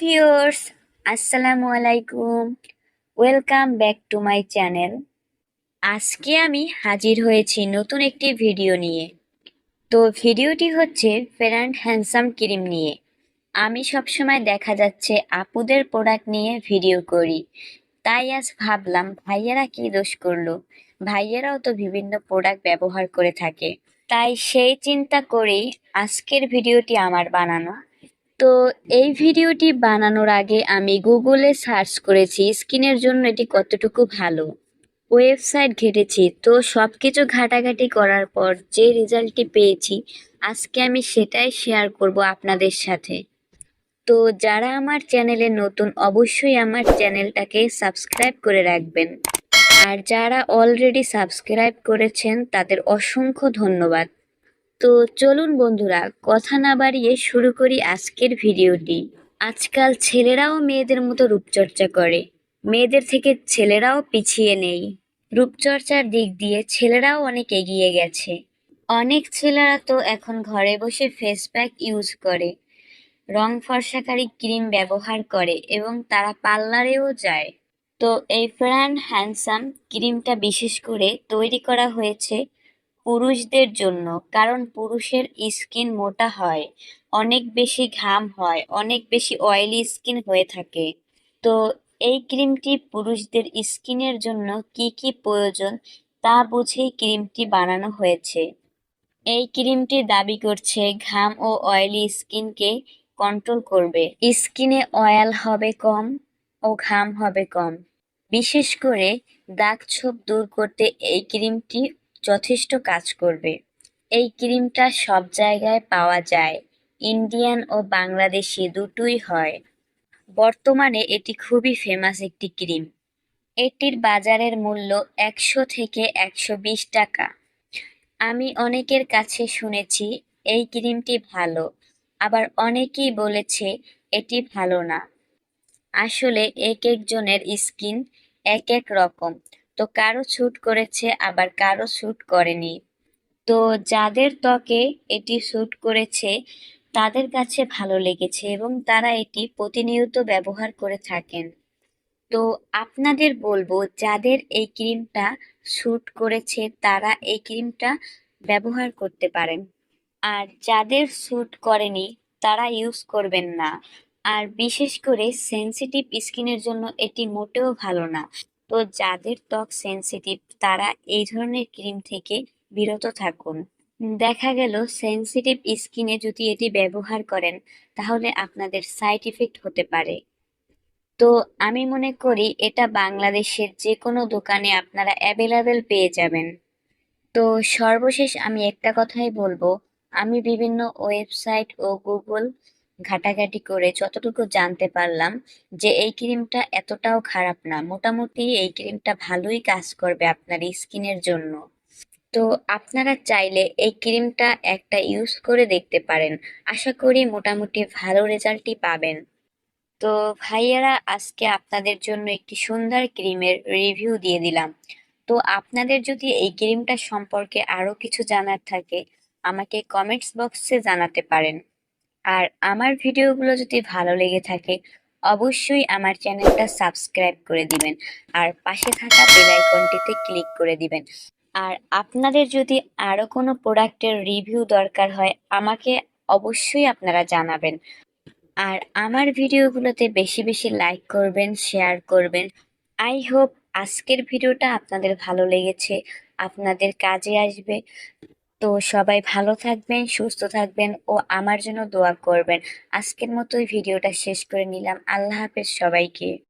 Viewers, আসসালামু আলাইকুম। Welcome back to my channel. আজকে আমি হাজির হয়েছি নতুন একটি ভিডিও নিয়ে। তো ভিডিওটি হচ্ছে ফেয়ার অ্যান্ড হ্যান্ডসাম ক্রিম নিয়ে। আমি সবসময় দেখা যাচ্ছে আপুদের প্রোডাক্ট নিয়ে ভিডিও করি। তাই আজ ভাবলাম, ভাইয়ারা কি দোষ করল? ভাইয়ারাও তো বিভিন্ন প্রোডাক্ট ব্যবহার করে থাকে। তাই সেই চিন্তা করেই আজকের ভিডিওটি আমার বানানো। তো এই ভিডিওটি বানানোর আগে আমি গুগলে সার্চ করেছি, স্কিনের জন্য এটি কতটুকু ভালো। ওয়েবসাইট ঘেটেছি, তো সব কিছু ঘাটাঘাটি করার পর যে রেজাল্টটি পেয়েছি, আজকে আমি সেটাই শেয়ার করব আপনাদের সাথে। তো যারা আমার চ্যানেলে নতুন, অবশ্যই আমার চ্যানেলটাকে সাবস্ক্রাইব করে রাখবেন। আর যারা অলরেডি সাবস্ক্রাইব করেছেন, তাদের অসংখ্য ধন্যবাদ। তো চলুন বন্ধুরা, কথা না বাড়িয়ে শুরু করি আজকের ভিডিওটি। আজকাল ছেলেরাও মেয়েদের মতো রূপচর্চা করে। মেয়েদের থেকে ছেলেরাও পিছিয়ে নেই। রূপচর্চার দিক দিয়ে ছেলেরাও অনেক এগিয়ে গেছে। অনেক ছেলেরা তো এখন ঘরে বসে ফেস প্যাক ইউজ করে। রং ফর্সাকারী ক্রিম ব্যবহার করে এবং তারা পার্লারেও যায়। তো এই ফ্যান হ্যান্ডসাম ক্রিমটা বিশেষ করে তৈরি করা হয়েছে পুরুষদের জন্য, কারণ পুরুষের স্কিন মোটা হয়, অনেক বেশি ঘাম হয়, অনেক বেশি অয়েলি স্কিন হয়ে থাকে। তো এই ক্রিমটি পুরুষদের স্কিনের জন্য কি কি প্রয়োজন তা বুঝেই ক্রিমটি বানানো হয়েছে। এই ক্রিমটি দাবি করছে, ঘাম ও অয়েলি স্কিনকে কন্ট্রোল করবে। স্কিনে অয়েল হবে কম ও ঘাম হবে কম। বিশেষ করে দাগ ছোপ দূর করতে এই ক্রিমটি যথেষ্ট কাজ করবে। এই ক্রিমটা সব জায়গায় পাওয়া যায়। ইন্ডিয়ান ও বাংলাদেশি দুটোই হয়। বর্তমানে এটি খুবই ফেমাস একটি ক্রিম। এটির বাজারের মূল্য একশো থেকে একশো বিশ টাকা। আমি অনেকের কাছে শুনেছি, এই ক্রিমটি ভালো। আবার অনেকেই বলেছে, এটি ভালো না। আসলে এক একজনের স্কিন এক এক রকম। তো কারও শ্যুট করেছে, আবার কারও শ্যুট করেনি। তো যাদের ত্বকে এটি শ্যুট করেছে, তাদের কাছে ভালো লেগেছে এবং তারা এটি প্রতিনিয়ত ব্যবহার করে থাকেন। তো আপনাদের বলব, যাদের এই ক্রিমটা শ্যুট করেছে, তারা এই ক্রিমটা ব্যবহার করতে পারেন। আর যাদের শ্যুট করেনি, তারা ইউজ করবেন না। আর বিশেষ করে সেনসিটিভ স্কিনের জন্য এটি মোটেও ভালো না। তো যাদের ত্বক সেনসিটিভ তারা এই ধরনের ক্রিম থেকে বিরত থাকুন। দেখা গেল সেনসিটিভ স্কিনে যদি এটি ব্যবহার করেন, তাহলে আপনাদের সাইড ইফেক্ট হতে পারে। তো আমি মনে করি, এটা বাংলাদেশের যে কোনো দোকানে আপনারা অ্যাভেলেবেল পেয়ে যাবেন। তো সর্বশেষ আমি একটা কথাই বলব, আমি বিভিন্ন ওয়েবসাইট ও গুগল ঘাটাঘাটি করে যতটুকু জানতে পারলাম যে এই ক্রিমটা এতটাও খারাপ না। মোটামুটি এই ক্রিমটা ভালোই কাজ করবে আপনার স্কিনের জন্য। তো আপনারা চাইলে এই ক্রিমটা একটা ইউজ করে দেখতে পারেন। আশা করি মোটামুটি ভালো রেজাল্টই পাবেন। তো ভাইয়ারা, আজকে আপনাদের জন্য একটি সুন্দর ক্রিমের রিভিউ দিয়ে দিলাম। তো আপনাদের যদি এই ক্রিমটা সম্পর্কে আরও কিছু জানার থাকে, আমাকে কমেন্টস বক্সে জানাতে পারেন। আর আমার ভিডিওগুলো যদি ভালো লেগে থাকে, অবশ্যই আমার চ্যানেলটা সাবস্ক্রাইব করে দিবেন আর পাশে থাকা বেল আইকনটিতে ক্লিক করে দিবেন। আর আপনাদের যদি আরও কোনো প্রোডাক্টের রিভিউ দরকার হয়, আমাকে অবশ্যই আপনারা জানাবেন। আর আমার ভিডিওগুলোতে বেশি বেশি লাইক করবেন, শেয়ার করবেন। আই হোপ আজকের ভিডিওটা আপনাদের ভালো লেগেছে, আপনাদের কাজে আসবে। তো সবাই ভালো থাকবেন, সুস্থ থাকবেন ও আমার জন্য দোয়া করবেন। আজকের মতোই ভিডিওটা শেষ করে নিলাম। আল্লাহ হাফেজ সবাইকে।